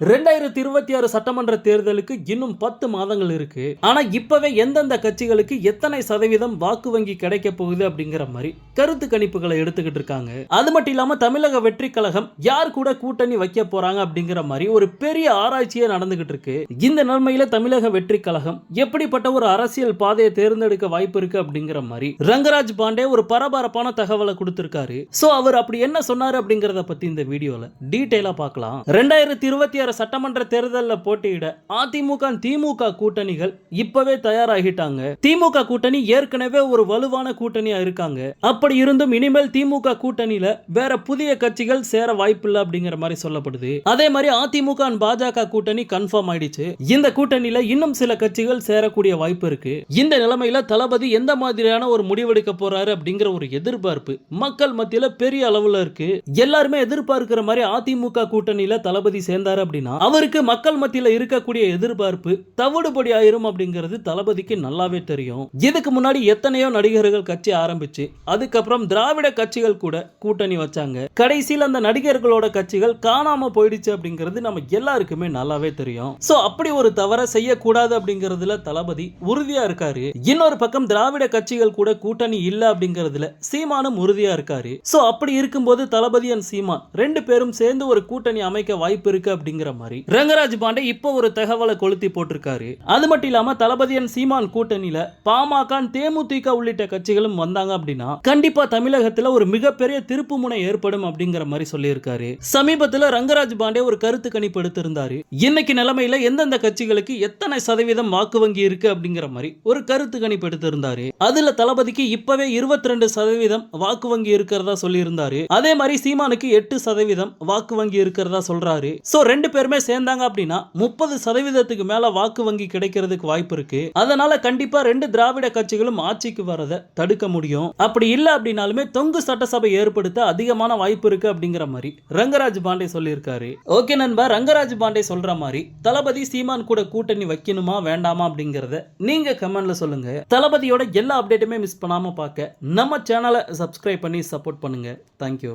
ரெண்டாயிரத்தி இருபத்தி ஆறு சட்டமன்ற தேர்தலுக்கு இன்னும் பத்து மாதங்கள் இருக்கு. ஆனா இப்பவே எந்தெந்த கட்சிகளுக்கு எத்தனை சதவீதம் வாக்கு வங்கி கிடைக்க போகுது அப்படிங்கிற மாதிரி கருத்து கணிப்புகளை எடுத்துக்கிட்டு இருக்காங்க. அது மட்டும் இல்லாம தமிழக வெற்றி கழகம் யார் கூட கூட்டணி வைக்க போறாங்க அப்படிங்கிற மாதிரி ஒரு பெரிய ஆராய்ச்சியே நடந்துகிட்டு இருக்கு. இந்த நிலைமையில தமிழக வெற்றி கழகம் எப்படிப்பட்ட ஒரு அரசியல் பாதையை தேர்ந்தெடுக்க வாய்ப்பு இருக்கு அப்படிங்கிற மாதிரி ரங்கராஜ் பாண்டே ஒரு பரபரப்பான தகவலை கொடுத்திருக்காரு. சோ அவர் அப்படி என்ன சொன்னாரு அப்படிங்கறத பத்தி இந்த வீடியோல டீடைலா பார்க்கலாம். ரெண்டாயிரத்தி இருபத்தி ஆறு சட்டமன்ற தேர்தலில் போட்டியிட அதிமுக திமுக கூட்டணிகள் இப்பவே தயாராகிட்டாங்க. திமுக கூட்டணி ஏற்கனவே ஒரு வலுவான கூட்டணியா இருக்காங்க. அப்படி இருந்தும் இனிமேல் திமுக கூட்டணியில வேற புதிய கட்சிகள் சேர வாய்ப்பில்லை அப்படிங்கிற மாதிரி சொல்லப்படுது. அதே மாதிரி அதிமுக பாஜக கூட்டணி கன்ஃபார்ம் ஆயிடுச்சு. இந்த கூட்டணியில இன்னும் சில கட்சிகள் சேரக்கூடிய வாய்ப்பு இருக்கு. இந்த நிலைமையில தளபதி எந்த மாதிரியான ஒரு முடிவெடுக்க போறாரு அப்படிங்கிற ஒரு எதிர்பார்ப்பு மக்கள் மத்தியில பெரிய அளவுல இருக்கு. எல்லாருமே எதிர்பார்க்கிற மாதிரி அதிமுக கூட்டணியில தளபதி சேர்ந்தாரு அப்படின்னா அவருக்கு மக்கள் மத்தியில் இருக்கக்கூடிய எதிர்பார்ப்பு தவிடுபடி ஆயிரும் அப்படிங்கிறது தளபதிக்கு நல்லாவே தெரியும். இதுக்கு முன்னாடி எத்தனையோ நடிகர்கள் கட்சி ஆரம்பிச்சு அதுக்கப்புறம் திராவிட கட்சிகள் கூட கூட்டணி வச்சாங்க. கடைசியில் அந்த நடிகர்களோட கட்சிகள் காணாம போயிடுச்சு அப்படிங்கிறது நம்ம எல்லாருக்குமே நல்லாவே தெரியும். சோ அப்படி ஒரு தவறை செய்யக்கூடாது அப்படிங்கிறதுல தளபதி உறுதியா இருக்காரு. இன்னொரு பக்கம் திராவிட கட்சிகள் கூட கூட்டணி இல்ல அப்படிங்கிறதுல சீமானும் உறுதியா இருக்காரு. சோ அப்படி இருக்கும்போது தளபதி அண்ட் சீமான் ரெண்டு பேரும் சேர்ந்து ஒரு கூட்டணி அமைக்க வாய்ப்பு இருக்கு அப்படிங்கிற அப்படிங்கிற மாதிரி. ரங்கராஜ் பாண்டே இப்போ ஒரு தகவலை கொளுத்தி போட்டிருக்காரு. அது மட்டும் இல்லாம தளபதியன் சீமான் கூட்டணியில பாமக தேமுதிக உள்ளிட்ட கட்சிகளும் வந்தாங்க அப்படின்னா கண்டிப்பா தமிழகத்துல ஒரு மிகப்பெரிய திருப்பு முனை ஏற்படும் அப்படிங்கிற மாதிரி சொல்லியிருக்காரு. சமீபத்துல ரங்கராஜ் பாண்டே ஒரு கருத்து கணிப்பு எடுத்திருந்தாரு. இன்னைக்கு நிலைமையில எந்தெந்த கட்சிகளுக்கு எத்தனை சதவீதம் வாக்கு வங்கி இருக்கு அப்படிங்கிற மாதிரி ஒரு கருத்து கணிப்பு எடுத்திருந்தாரு. அதுல தளபதிக்கு இப்பவே இருபத்தி ரெண்டு சதவீதம் வாக்கு வங்கி இருக்கிறதா சொல்லியிருந்தாரு. அதே மாதிரி சீமானுக்கு எட்டு சதவீதம் வாக்கு வங்கி இருக்கிறதா சொல்றாரு. சோ ரெண்டு பேருமே சேர்ந்தாங்க அப்படின்னா முப்பது சதவீதத்துக்கு மேல வாக்கு வங்கி கிடைக்கிறதுக்கு வாய்ப்பு இருக்கு. அதனால கண்டிப்பா ரெண்டு திராவிட கட்சிகளும் ஆட்சிக்கு வரதை தடுக்க முடியும். அப்படி இல்ல அப்படின்னாலுமே தொங்கு சட்டசபை ஏற்படுத்த அதிகமான வாய்ப்பு இருக்கு அப்படிங்கிற மாதிரி ரங்கராஜ் பாண்டே சொல்லியிருக்காரு. ஓகே நண்பா ரங்கராஜ் பாண்டே சொல்ற மாதிரி தளபதி சீமான் கூட கூட்டணி வைக்கணுமா வேண்டாமா அப்படிங்கறத நீங்க கமெண்ட்ல சொல்லுங்க. தளபதியோட எல்லா அப்டேட்டுமே மிஸ் பண்ணாம பார்க்க நம்ம சேனலை சப்ஸ்கிரைப் பண்ணி சப்போர்ட் பண்ணுங்க. தேங்க்யூ